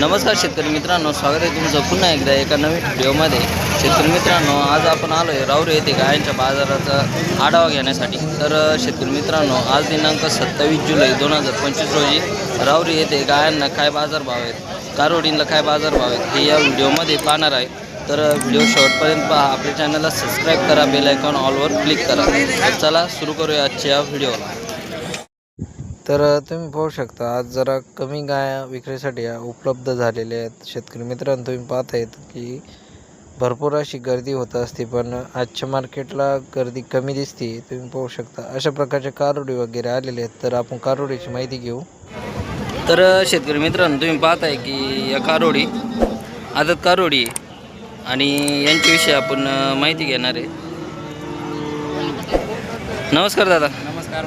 नमस्कार शेतकरी मित्रांनो स्वागत आहे तुमचं पुन्हा एकदा एका नवीन व्हिडिओमध्ये. शेतकरी मित्रांनो आज आपण आलो आहे राऊर येथे गायांच्या बाजाराचा आढावा घेण्यासाठी. तर शेतकरी मित्रांनो आज दिनांक सत्तावीस जुलै दोन हजार पंचवीस रोजी राऊरी येथे गायांना काय बाजारभाव आहेत कारोडींना काय बाजारभाव आहेत हे या व्हिडिओमध्ये पाहणार आहे. तर व्हिडिओ शेवटपर्यंत पहा. आपल्या चॅनलला सबस्क्राईब करा बेल आयकॉन ऑलवर क्लिक करा. चला सुरू करूया आजच्या व्हिडिओला. तर तुम्ही पाहू शकता आज जरा कमी गाया विक्रीसाठी उपलब्ध झालेल्या आहेत शेतकरी मित्रांनो तुम्ही पाहत आहेत की भरपूर अशी गर्दी होत असते पण आजच्या मार्केटला गर्दी कमी दिसते. तुम्ही पाहू शकता अशा प्रकारचे कारोडी वगैरे आलेले आहेत. तर आपण कारोडीची माहिती घेऊ. तर शेतकरी मित्रांनो तुम्ही पाहताय की या कारोडी आदत कारोडी आहे. आणि यांच्याविषयी आपण माहिती घेणार आहे. नमस्कार दादा. नमस्कार.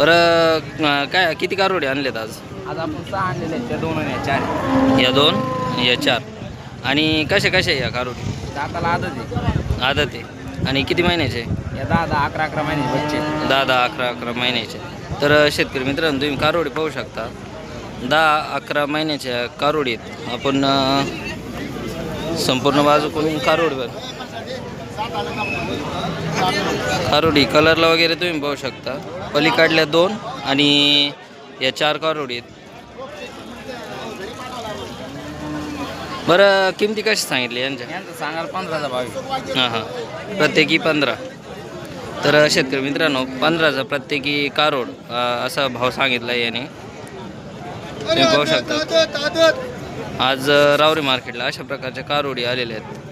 बरं काय किती कारोडे आणलेत आज? आज आपण सहा आणलेले आहेत त्या दोन आणि या चार. या दोन या चार. आणि कशा कशा आहे या कारोडी? दाताला आदत आहे. आदत आहे. आणि किती महिन्याचे? या दहा दहा अकरा अकरा महिने बच्चे दहा दहा अकरा अकरा महिन्याचे. तर शेतकरी मित्रांनो तुम्ही कारोडी पाहू शकता. दहा अकरा महिन्याच्या कारोडीत आपण अं, संपूर्ण बाजूकडून कारोडी बघ कारोडी. कलरला वगैरे तुम्ही पाहू शकता. पलीकडल्या दोन आणि या चार कारोडी आहेत. बरं किमती कशी सांगितली यांच्या? यांचं सांगाल पंधराचा भाव. हां हां. प्रत्येकी पंधरा. तर शेतकरी मित्रांनो पंधराचा प्रत्येकी कारोड असा भाव सांगितला याने. तुम्ही पाहू शकता. आज रावरी मार्केटला अशा प्रकारच्या कारोडी आलेल्या आहेत.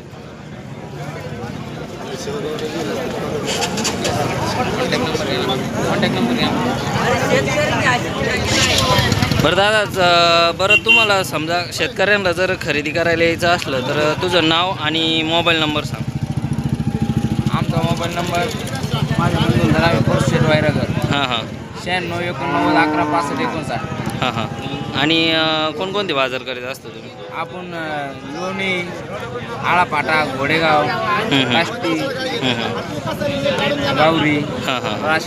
बरं दादा बरं तुम्हाला समजा शेतकऱ्यांना जर खरेदी करायला यायचं असलं तर तुझं नाव आणि मोबाईल नंबर सांग. आमचा मोबाईल नंबर माझ्या बंधू धरावे पोस्ट शेट वायरागर. हां हां. शहाण्णव एकोणनव्वद अकरा पासष्ट एकोणसाठ. हां हां. आणि अं, कोणकोणते बाजार करीत असतो तुम्ही? आपण अं, लोणी आळापाटा घोडेगाव हम्म. काष्टी हं, हं. गावरी हां हां.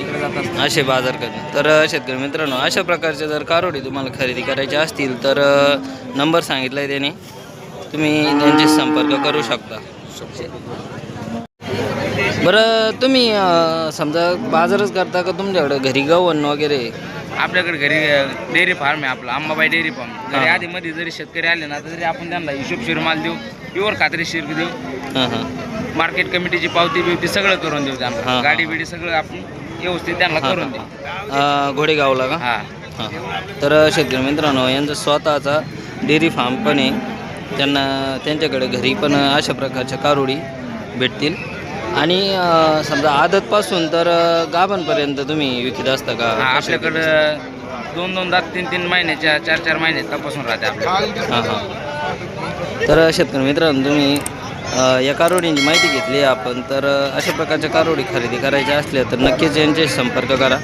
इकडे जात असे बाजार करणे तर अ, शेतकरी मित्रांनो अशा प्रकारचे जर कारोडी तुम्हाला खरेदी करायचे असतील तर अ, नंबर सांगितला आहे त्याने. तुम्ही त्यांचे संपर्क करू शकता. बरं तुम्ही अ, समजा बाजारच करता का तुमच्याकडे? घरी गव्हाण वगैरे? आपल्याकडे घरी डेअरी फार्म आहे आपला अंबाबाई डेअरी फार्म. घरी. आधी मध्ये जरी शेतकरी आले ना तरी आपण त्यांना हिशोबशीर माल देऊ प्युअर खात्रीशीर देऊ. मार्केट कमिटीची पावती बिवती सगळं करून देऊ त्यांना. गाडी बिडी सगळं आपण व्यवस्थित त्यांना करून देऊ. घोडेगावला का? हां. तर शेतकरी मित्रांनो यांचा स्वतःचा डेअरी फार्म पण आहे. त्यांना त्यांच्याकडे घरी पण अशा प्रकारच्या कारोडी भेटतील. आणि अं, समजा आदतपासून तर अं, गाभांपर्यंत तुम्ही विकत असता का? आपल्याकडं दोन दोन दात तीन तीन महिन्याच्या चार चार महिने तपासून राहते आपल्याकडे. हां हां. तर शेतकरी मित्रांनो तुम्ही अं, या कारोडींची माहिती घेतली आपण तर अं, अशा प्रकारच्या कारोडी खरेदी करायच्या असल्या तर नक्कीच यांचे संपर्क करा.